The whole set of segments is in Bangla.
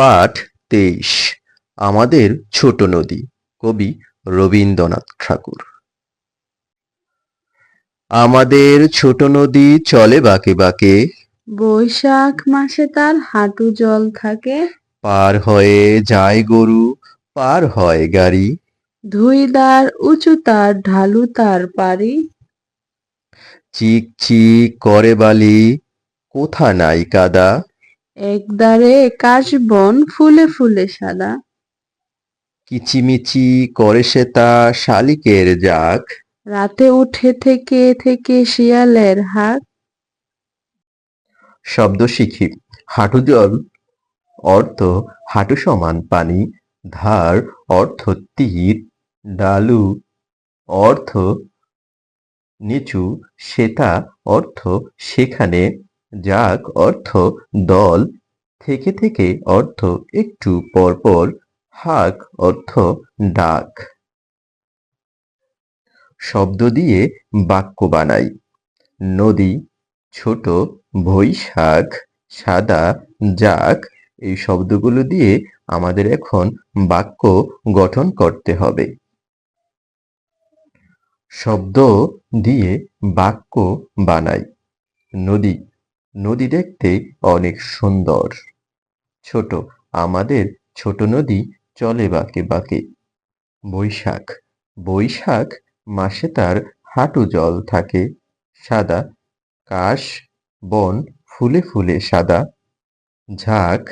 পাঠ তেইশ। আমাদের ছোট নদী কবি রবীন্দ্রনাথ ঠাকুর। আমাদের ছোট নদী চলে বাঁকে বাঁকে। বৈশাখ মাসে তার হাঁটু জল থাকে। পার হয়ে যায় গরু পার হয় গাড়ি। ধুই ধুইদার উঁচু তার ঢালু তার পারি। চিক চিক করে বালি কোথা নাই কাদা। একদারে কাশবন ফুলে ফুলে সাদা। কিচিমিচি করে সে তা শালিকের যাক রাতে উঠে থেকে থেকে শিয়ালের হাক শব্দ শিখি হাঁটু জল অর্থ হাঁটু সমান পানি ধার অর্থ তীর ডালু অর্থ নিচু সেতা অর্থ সেখানে। যাক, অর্থ, দল, থেকে থেকে অর্থ, একটু পরপর হাক, অর্থ, ডাক। শব্দ দিয়ে বাক্য বানাই। নদী, ছোট, বৈশাখ, সাদা যাক এই শব্দগুলো দিয়ে আমাদের এখন বাক্য গঠন করতে হবে। শব্দ দিয়ে বাক্য বানাই। নদী নদী দেখতে অনেক সুন্দর। ছোট, আমাদের ছোট নদী চলে বাঁকে বাঁকে। বৈশাখ বৈশাখ মাসে তার হাঁটু জল থাকে, সাদা, কাশ, বন ফুলে ফুলে সাদা। ঝাঁক,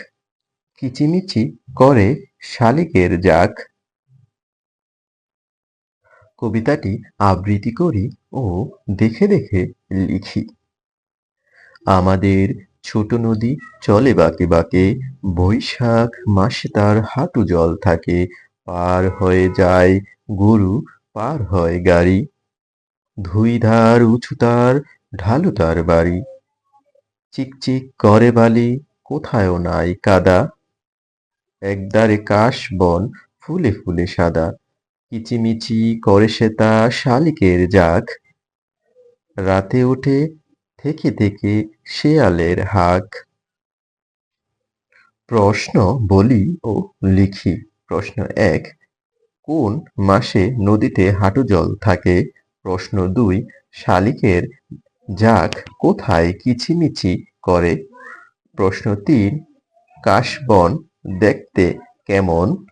কিচিমিচি করে শালিকের যাক কবিতাটি আবৃত্তি করি ও দেখে দেখে লিখি। আমাদের ছোট নদী চলে বাঁকে বাঁকে, বৈশাখ মাসে তার হাঁটু জল থাকে, পার হয়ে যায় গরু, পার হয় গাড়ি। ধুইধার উঁচু তার, ঢালু তার বাড়ি। চিকচিক করে বালি, কোথায়ও নাই কাদা। একদারে কাশ বন, ফুলে ফুলে সাদা। কিচিমিচি করে সে তা শালিকের যাক রাতে ওঠে থেকে থেকে শেয়ালের হাক। প্রশ্ন বলি ও লিখি। প্রশ্ন এক, কোন মাসে নদীতে হাঁটু জল থাকে? প্রশ্ন দুই, শালিকের যাক কোথায় কিচিমিচি করে? প্রশ্ন তিন, কাশবন দেখতে কেমন?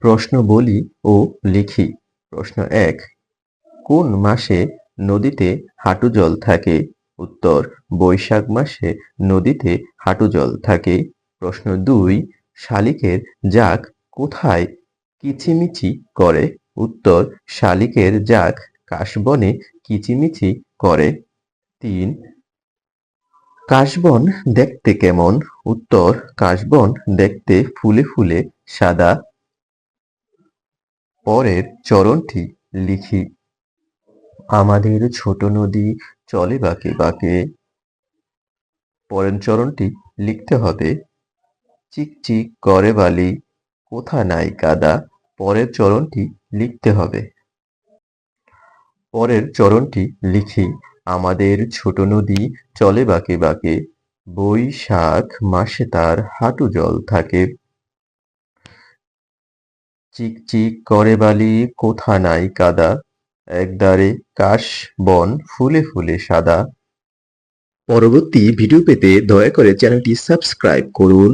প্রশ্ন বলি ও লিখি। প্রশ্ন এক, কোন মাসে নদীতে হাঁটু জল থাকে। উত্তর, বৈশাখ মাসে নদীতে হাঁটু জল থাকে। প্রশ্ন দুই, শালিকের জাক কোথায় কিচিমিচি করে? উত্তর, শালিকের জাক কাশবনে কিচিমিচি করে। তিন, কাশবন দেখতে কেমন? উত্তর, কাশবন দেখতে ফুলে ফুলে সাদা। পরের চরণটি লিখি। আমাদের ছোট নদী, চলে বাঁকে বাঁকে। পরের চরণটি লিখতে হবে চিকচিক করে বালি, কোথা নাই কাদা? পরের চরণটি লিখতে হবে। পরের চরণটি লিখি, আমাদের ছোট নদী চলে বাঁকে বাঁকে বৈশাখ মাসে তার হাঁটু জল থাকে। চিকচিক করে বালি, কোথা নাই কাদা? একদারে কাশ বন ফুলে ফুলে সাদা। পরবর্তী ভিডিও পেতে দয়া করে চ্যানেলটি সাবস্ক্রাইব করুন।